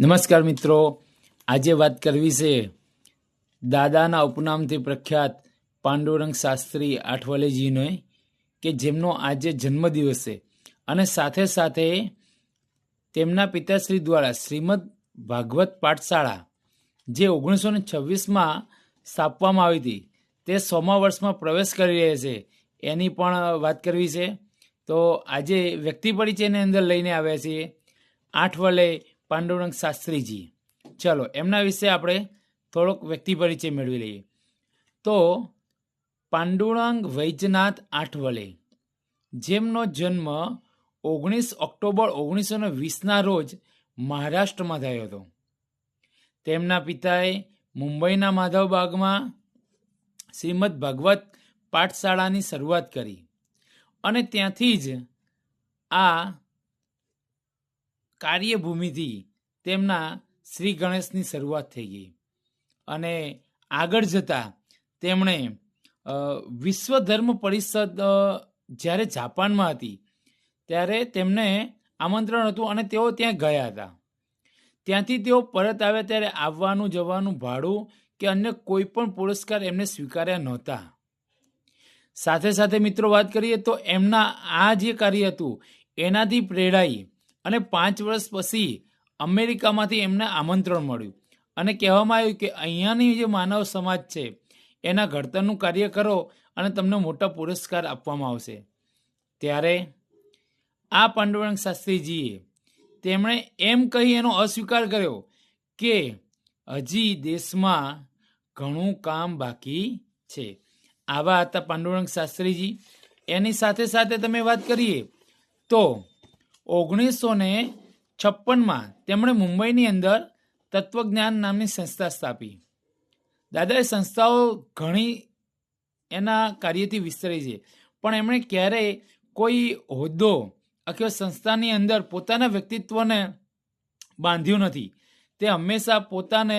નમસ્કાર મિત્રો. આજે વાત કરવી છે દાદાના ઉપનામથી પ્રખ્યાત પાંડુરંગ શાસ્ત્રી આઠવલેજીનો, કે જેમનો આજે જન્મદિવસ છે. અને સાથે સાથે તેમના પિતાશ્રી દ્વારા શ્રીમદ ભાગવત પાઠશાળા, જે ઓગણીસો ને છવ્વીસમાં સ્થાપવામાં આવી હતી, તે સોમા વર્ષમાં પ્રવેશ કરી રહ્યા છે. એની પણ વાત કરવી છે. તો આજે વ્યક્તિ પરિચયની અંદર લઈને આવ્યા છીએ. આઠ વલે પાંડુરંગ શાસ્ત્રીજી. ચલો, એમના વિશે આપણે થોડોક વ્યક્તિ પરિચય મેળવી લઈએ. તો, પાંડુરંગ વૈજનાથ આઠવલે, જેમનો જન્મ ઓગણીસ ઓક્ટોબર ઓગણીસો ને વીસના રોજ મહારાષ્ટ્રમાં થયો હતો. તેમના પિતાએ મુંબઈના માધવબાગમાં શ્રીમદ ભગવત પાઠશાળાની શરૂઆત કરી. અને ત્યાંથી જ આ કાર્યભૂમિથી તેમના શ્રી ગણેશની શરૂઆત થઈ ગઈ. અને આગળ જતાં તેમણે વિશ્વ ધર્મ પરિષદ જ્યારે જાપાનમાં હતી, ત્યારે તેમને આમંત્રણ હતું અને તેઓ ત્યાં ગયા હતા. ત્યાંથી તેઓ પરત આવ્યા ત્યારે આવવાનું જવાનું ભાડું કે અન્ય કોઈ પણ પુરસ્કાર એમને સ્વીકાર્યા નહોતા. સાથે સાથે મિત્રો વાત કરીએ તો એમના આ જે કાર્ય હતું, એનાથી પ્રેરાઈ અને પાંચ વર્ષ પછી અમેરિકામાંથી એમને આમંત્રણ મળ્યું. અને કહેવામાં આવ્યું કે અહીંયાની જે માનવ સમાજ છે, એના ઘડતરનું કાર્ય કરો અને તમને મોટા પુરસ્કાર આપવામાં આવશે. ત્યારે આ પાંડુરંગ શાસ્ત્રીજીએ તેમણે એમ કહી એનો અસ્વીકાર કર્યો કે હજી દેશમાં ઘણું કામ બાકી છે. આવા હતા પાંડુરંગ શાસ્ત્રીજી. એની સાથે સાથે તમે વાત કરીએ તો ઓગણીસો ને છપ્પનમાં તેમણે મુંબઈની અંદર તત્વજ્ઞાન નામની સંસ્થા સ્થાપી. દાદાએ સંસ્થાઓ ઘણી એના કાર્યથી વિસ્તરી છે, પણ એમણે ક્યારેય કોઈ હોદ્દો અથવા સંસ્થાની અંદર પોતાના વ્યક્તિત્વને બાંધ્યું નથી. તે હંમેશા પોતાને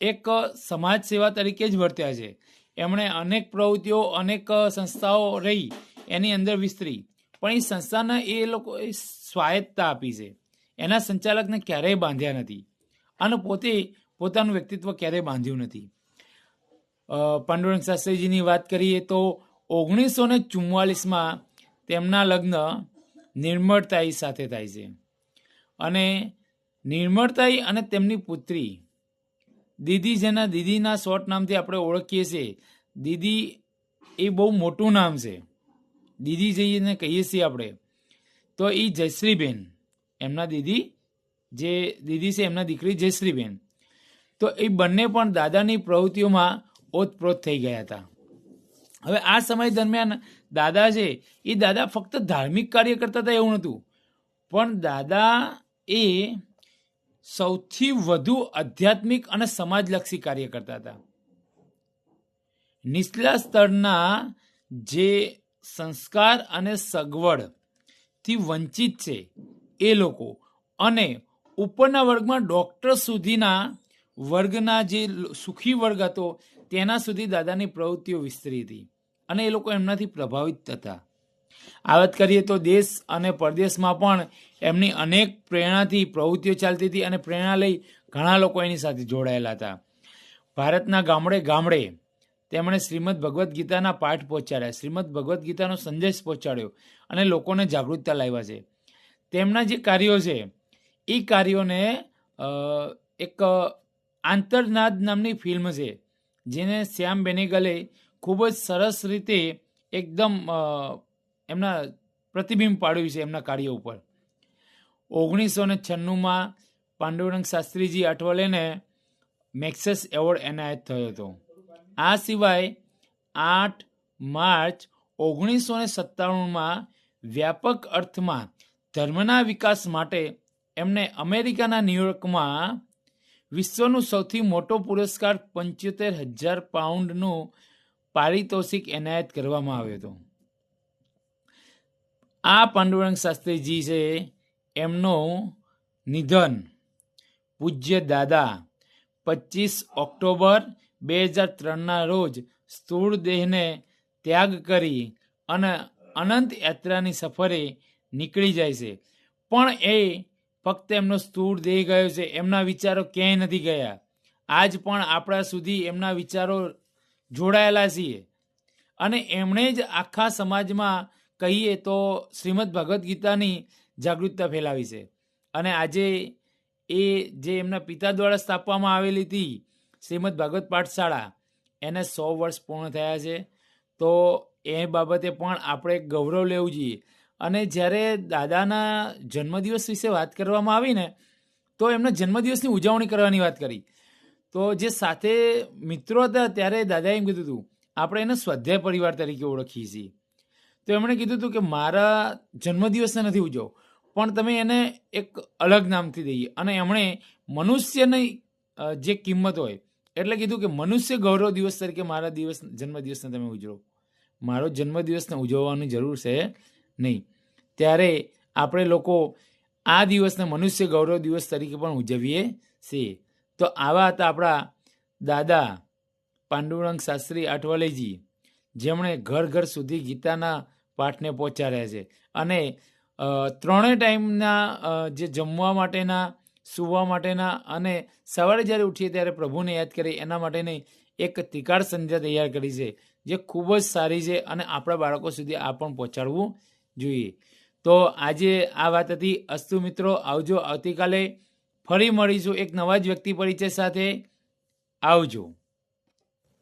એક સમાજ સેવા તરીકે જ વર્ત્યા છે. એમણે અનેક પ્રવૃત્તિઓ, અનેક સંસ્થાઓ રહી એની અંદર વિસ્તરી. પણ એ સંસ્થાને એ લોકો સ્વાયત્તા આપી છે. એના સંચાલકને ક્યારેય બાંધ્યા નથી અને પોતે પોતાનું વ્યક્તિત્વ ક્યારેય બાંધ્યું નથી. પાંડુરંગ શાસ્ત્રીજીની વાત કરીએ તો ઓગણીસો ને ચુમ્માલીસમાં તેમના લગ્ન નિર્મળતાઈ સાથે થાય છે. અને નિર્મળતાઈ અને તેમની પુત્રી દીદી જેના દીદીના શોર્ટ નામથી આપણે ઓળખીએ છીએ. દીદી એ બહુ મોટું નામ છે. દીદી જઈને કહીએ છીએ આપણે, તો એ જયશ્રીબેન, એમના દીદી જે દીદી છે, એમના દીકરી જયશ્રીબેન. તો એ બંને પણ દાદાની પ્રવૃત્તિઓમાં ઓતપ્રોત થઈ ગયા હતા. હવે આ સમય દરમિયાન દાદા છે એ દાદા ફક્ત ધાર્મિક કાર્ય કરતા હતા એવું નહોતું. પણ દાદા એ સૌથી વધુ આધ્યાત્મિક અને સમાજલક્ષી કાર્ય કરતા હતા. નીચલા સ્તરના જે સંસ્કાર અને સગવડથી વંચિત છે. એ લોકો અને ઉપરના વર્ગમાં ડોક્ટર સુધીના વર્ગના જે સુખી વર્ગ હતો, તેના સુધી દાદાની પ્રવૃત્તિઓ વિસ્તરી હતી અને એ લોકો એમનાથી પ્રભાવિત થતા. આ વાત કરીએ તો દેશ અને પરદેશમાં પણ એમની અનેક પ્રેરણાથી પ્રવૃત્તિઓ ચાલતી હતી અને પ્રેરણા લઈ ઘણા લોકો એની સાથે જોડાયેલા હતા. ભારતના ગામડે ગામડે તેમણે શ્રીમદ ભગવદ્ ગીતાના પાઠ પહોંચાડ્યા. શ્રીમદ ભગવદ્ ગીતાનો સંદેશ પહોંચાડ્યો અને લોકોને જાગૃતતા લાવ્યા છે. તેમના જે કાર્યો છે, એ કાર્યોને એક આંતરનાદ નામની ફિલ્મ છે, જેને શ્યામ બેનેગલે ખૂબ જ સરસ રીતે એકદમ એમના પ્રતિબિંબ પાડ્યું છે એમના કાર્યો ઉપર. ઓગણીસો ને છન્નુંમાં પાંડુરંગ શાસ્ત્રીજી અઠવાલેને મેક્સેસ એવોર્ડ એનાયત થયો હતો. આ સિવાય આઠ માર્ચ ઓગણીસો ને સત્તાણુંમાં વ્યાપક અર્થમાં ધર્મના વિકાસ માટે એમને અમેરિકાના ન્યુયોર્કમાં વિશ્વનું સૌથી મોટો પુરસ્કાર પંચોતેર હજાર પાઉન્ડનું પારિતોષિક એનાયત કરવામાં આવ્યો હતો. આ પાંડુરંગ શાસ્ત્રીજી છે, એમનું નિધન પૂજ્ય દાદા પચીસ ઓક્ટોબર બે હજાર ત્રણના રોજ સ્થૂળ દેહને ત્યાગ કરી અને અનંત યાત્રાની સફરે નીકળી જાય છે. પણ એ ફક્ત એમનો સ્થૂળ દેહ ગયો છે. એમના વિચારો ક્યાંય નથી ગયા. આજ પણ આપણા સુધી એમના વિચારો જોડાયેલા છીએ. અને એમણે જ આખા સમાજમાં કહીએ તો શ્રીમદ ભગવદ્ ગીતાની જાગૃતતા ફેલાવી છે. અને આજે એ જે એમના પિતા દ્વારા સ્થાપવામાં આવેલી હતી શ્રીમદ ભાગવત પાઠશાળા એને સો વર્ષ પૂર્ણ થયા છે. તો એ બાબતે પણ આપણે ગૌરવ લેવું જોઈએ. અને જ્યારે દાદાના જન્મદિવસ વિશે વાત કરવામાં આવી ને, તો એમના જન્મદિવસની ઉજવણી કરવાની વાત કરી. તો જે સાથે મિત્રો હતા ત્યારે દાદાએ એમ કીધું હતું, આપણે એને સ્વાધ્યાય પરિવાર તરીકે ઓળખીએ છીએ. તો એમણે કીધું હતું કે, મારા જન્મદિવસને નથી ઉજવો, પણ તમે એને એક અલગ નામથી દઈએ. અને એમણે મનુષ્યની જે કિંમત હોય એટલે કીધું કે મનુષ્ય ગૌરવ દિવસ તરીકે મારા દિવસ, જન્મદિવસને તમે ઉજવો. મારો જન્મદિવસને ઉજવવાની જરૂર છે નહીં. ત્યારે આપણે લોકો આ દિવસને મનુષ્ય ગૌરવ દિવસ તરીકે પણ ઉજવીએ છીએ. તો આવા હતા આપણા દાદા પાંડુરંગ શાસ્ત્રી આઠવાલેજી, જેમણે ઘર ઘર સુધી ગીતાના પાઠને પહોંચાડ્યા છે. અને ત્રણેય ટાઈમના જે જમવા માટેના સૂવા માટેના અને સવારે જ્યારે ઉઠીએ ત્યારે પ્રભુને યાદ કરીએ, એના માટેની એક તિકાળ સંધ્યા તૈયાર કરી છે, જે ખૂબ જ સારી છે અને આપણા બાળકો સુધી આ પણ પહોંચાડવું જોઈએ. તો આજે આ વાત હતી. અસ્તુ મિત્રો, આવજો. આવતીકાલે ફરી મળીશું એક નવા જ વ્યક્તિ પરિચય સાથે. આવજો.